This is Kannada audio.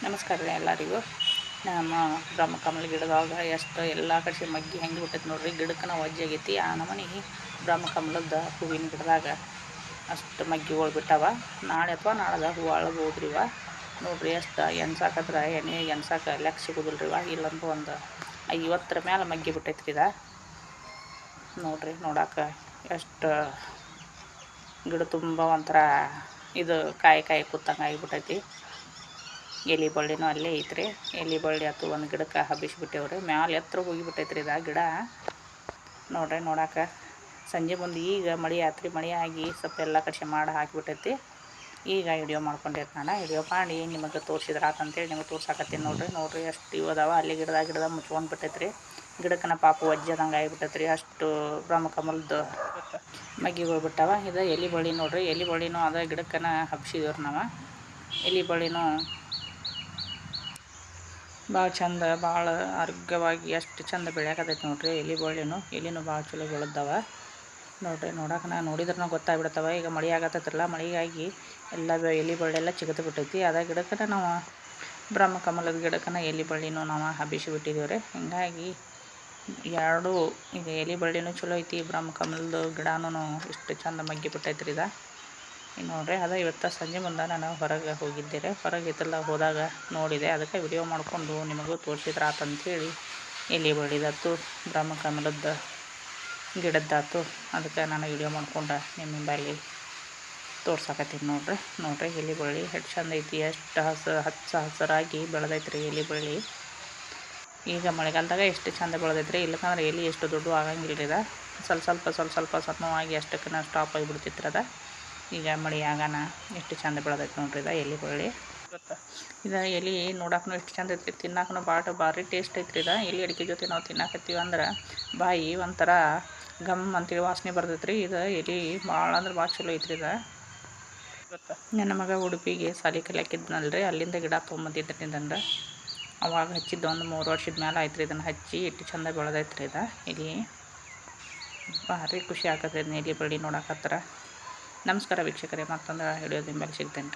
ನಮಸ್ಕಾರ ರೀ ಎಲ್ಲರಿಗೂ. ನಮ್ಮ ಬ್ರಹ್ಮಕಮಲ ಗಿಡದಾಗ ಎಷ್ಟು ಎಲ್ಲ ಕಡೆ ಮಗ್ಗಿ ಹೆಂಗೆ ಬಿಟ್ಟೈತೆ ನೋಡ್ರಿ. ಗಿಡಕ್ಕೆ ವಜ್ಜೆ ಆಗೈತಿ. ಆ ನಮನಿ ಬ್ರಹ್ಮ ಕಮಲದ ಹೂವಿನ ಗಿಡದಾಗ ಅಷ್ಟು ಮಗ್ಗಿಗಳು ಬಿಟ್ಟಾವ. ನಾಳೆ ಅಥವಾ ನಾಳೆದ ಹೂವು ಅಳಗೋದ್ರಿವ ನೋಡ್ರಿ ಎಷ್ಟು ಎಣ್ಸಾಕತ್ರ ಎಣ್ಣೆ, ಎಣ್ಸಾಕ ಲೆಕ್ಕ ಸಿಗೋದಿಲ್ಲ ರೀ ಇವ. ಇಲ್ಲಂದ್ರೆ ಒಂದು ಐವತ್ತರ ಮೇಲೆ ಮಗ್ಗಿ ಬಿಟ್ಟೈತೆ ರೀ ಇದ. ನೋಡ್ರಿ ನೋಡಕ್ಕೆ ಎಷ್ಟು ಗಿಡ ತುಂಬ ಒಂಥರ ಇದು ಕಾಯಿ ಕಾಯಿ ಕೂತಂಗೆ ಆಗಿಬಿಟ್ಟೈತಿ. ಎಲೆ ಬಳ್ಳಿನೂ ಅಲ್ಲೇ ಐತ್ರಿ. ಎಲೆ ಬಳ್ಳಿ ಆತು ಒಂದು ಗಿಡಕ್ಕೆ ಹಬ್ಬಿಸ್ಬಿಟ್ಟೇವ್ರಿ. ಮ್ಯಾಲೆ ಎತ್ತರ ಹೋಗಿಬಿಟ್ಟೈತ್ರಿ ಇದು ಗಿಡ. ನೋಡ್ರಿ ನೋಡಕ್ಕೆ ಸಂಜೆ ಮುಂದೆ ಈಗ ಮಳೆ ಆತ್ರಿ. ಮಳೆ ಆಗಿ ಸ್ವಲ್ಪ ಎಲ್ಲ ಕಡೆ ಮಾಡಿ ಹಾಕಿಬಿಟ್ಟೈತಿ. ಈಗ ವಿಡಿಯೋ ಮಾಡ್ಕೊಂಡಿರ್ತ ನಾನು. ವಿಡಿಯೋ ಮಾಡಿ ನಿಮಗೆ ತೋರಿಸಿದ್ರೆ ಆತಂತೇಳಿ ನಿಮಗೆ ತೋರ್ಸಾಕತ್ತೀನಿ ನೋಡ್ರಿ. ನೋಡ್ರಿ ಎಷ್ಟು ಇವು ಅದಾವ. ಅಲ್ಲಿ ಗಿಡದಾಗ ಗಿಡದಾಗ ಮುಚ್ಕೊಂಡು ಬಿಟ್ಟೈತ್ರಿ ಗಿಡಕ್ಕನ ಪಾಪ ಒಜ್ಜದಂಗೆ ಆಗಿಬಿಟ್ಟೈತ್ರಿ. ಅಷ್ಟು ಬ್ರಹ್ಮಕಮಲದ್ದು ಮಗ್ಗಿಗಳು ಬಿಟ್ಟಾವ ಇದು ಎಲೆ ಬಳ್ಳಿ ನೋಡ್ರಿ. ಎಲೆ ಬಳ್ಳಿನೂ ಅದ ಗಿಡಕ್ಕನ ಹಬ್ಸಿದವ್ರು ನಾವು. ಎಲೆ ಬಳ್ಳಿನೂ ಭಾಳ ಚಂದ, ಭಾಳ ಆರೋಗ್ಯವಾಗಿ ಎಷ್ಟು ಚಂದ ಬೆಳ್ಯಾಕತೈತಿ ನೋಡ್ರಿ. ಎಲೆ ಬಳ್ಳಿನೂ, ಎಲೆನೂ ಭಾಳ ಚಲೋ ಬೆಳೆದವ. ನೋಡ್ರಿ ನೋಡಕ್ಕೆ ನಾ ನೋಡಿದ್ರೆ ಗೊತ್ತಾಗ್ಬಿಡ್ತವ ಈಗ ಮಳೆ ಆಗತ್ತೈತ್ರಲ್ಲ, ಮಳೆಗಾಗಿ ಎಲ್ಲ ಎಲೆ ಬಳ್ಳಿ ಎಲ್ಲ ಚಿಗದು ಬಿಟ್ಟೈತಿ. ಅದ ಗಿಡಕ್ಕನ ನಾವು ಬ್ರಹ್ಮಕಮಲದ ಗಿಡಕ್ಕನ ಎಲೆ ಬಳ್ಳಿನೂ ನಾವು ಹಬ್ಬಿಸಿ ಬಿಟ್ಟಿದ್ದೀವಿ ರೀ ಹೀಗಾಗಿ ಎರಡೂ, ಈಗ ಎಲೆ ಬಳ್ಳಿನೂ ಚಲೋ ಐತಿ ಬ್ರಹ್ಮಕಮಲದ ಗಿಡನೂ ಇಷ್ಟು ಚಂದ ಮಗ್ಗಿ ಬಿಟ್ಟೈತ್ರಿ ಇದು. ನೋಡ್ರಿ, ಅದು ಇವತ್ತು ಸಂಜೆ ಮುಂದೆ ನಾನು ಹೊರಗೆ ಹೋಗಿದ್ದೆ ರೀ ಹೊರಗೆ ಇತ್ತಲ್ಲ ಹೋದಾಗ ನೋಡಿದೆ. ಅದಕ್ಕೆ ವಿಡಿಯೋ ಮಾಡಿಕೊಂಡು ನಿಮಗೂ ತೋರಿಸಿದ್ರೆ ಆತಂತೇಳಿ ಎಲೆ ಬಳ್ಳಿದಾತು ಬ್ರಹ್ಮಕಮಲದ ಗಿಡದ್ದಾತು. ಅದಕ್ಕೆ ನಾನು ವಿಡಿಯೋ ಮಾಡ್ಕೊಂಡು ನಿಮ್ಮ ಬಳಿ ತೋರ್ಸಾಕತ್ತೀನಿ ನೋಡ್ರಿ. ನೋಡ್ರಿ ಎಲೆ ಬಳ್ಳಿ ಎಷ್ಟು ಚಂದ ಐತಿ. ಎಷ್ಟು ಹಸು ಹಚ್ಚ ಹಸಿರಾಗಿ ಬೆಳೆದೈತ್ರಿ ಎಲೆ ಬಳ್ಳಿ. ಈಗ ಮಳೆಗಾಲದಾಗ ಎಷ್ಟು ಚಂದ ಬೆಳೆದೈತ್ರಿ. ಇಲ್ಲಕಂದ್ರೆ ಎಲೆ ಎಷ್ಟು ದೊಡ್ಡ ಆಗಂಗಿಲ್ಲ ರೀ ಸ್ವಲ್ಪ ಸ್ವಲ್ಪ ಸ್ವಲ್ಪ ಸ್ವಲ್ಪ ಸಣ್ಣವಾಗಿ ಅಷ್ಟಕ್ಕೆ ಸ್ಟಾಪ್ ಆಗಿಬಿಡ್ತಿತ್ತು ಅದ. ಈಗ ಮಳೆ ಆಗಾನ, ಎಷ್ಟು ಚಂದ ಬೆಳೆದೈತೆ ನೋಡ್ರಿ ಇದು ಎಲೆ ಬಳ್ಳಿ ಇದು ಎಲೆ ನೋಡಕ್ಕೂ ಎಷ್ಟು ಚಂದ ಐತ್ರಿ ತಿನ್ನಕ್ಕೂ ಭಾಳ ಭಾರಿ ಟೇಸ್ಟ್ ಐತ್ರಿ ಇದು. ಎಲೆ ಅಡಿಕೆ ಜೊತೆ ನಾವು ತಿನ್ನಕತ್ತೀವಿ ಅಂದ್ರೆ ಬಾಯಿ ಒಂಥರ ಗಮ್ ಅಂತೇಳಿ ವಾಸನೆ ಬರ್ತೈತ್ರಿ ಇದು ಎಲೆ ಭಾಳ ಅಂದ್ರೆ ಭಾಳ ಚಲೋ ಐತ್ರಿ ಇದು. ನನ್ನ ಮಗ ಉಡುಪಿಗೆ ಸಾಲಿ ಕಲಿಯಾಕಿದ್ನಲ್ರಿ ಅಲ್ಲಿಂದ ಗಿಡ ತೊಗೊಂಬಂದಿದ್ರಿ ಇದನ್ನು ಅವಾಗ ಹಚ್ಚಿದ್ದ ಒಂದು ಮೂರು ವರ್ಷದ ಮೇಲೆ ಆಯ್ತು ರೀ ಇದನ್ನು ಹಚ್ಚಿ ಇಟ್ಟು ಚಂದ ಬೆಳೆದೈತ್ರಿ ಇದು ಎಲೆ. ಭಾರಿ ಖುಷಿ ಆಗತೈತೆ ಎಲೆ ಬಳ್ಳಿ ನೋಡಕತ್ರ. ನಮಸ್ಕಾರ ವೀಕ್ಷಕರೇ ಮತ್ತೊಂದು ಹಿಡಿಯೋದು ನಿಮ್ಮಲ್ಲಿ ಸಿಗ್ತೇನೆ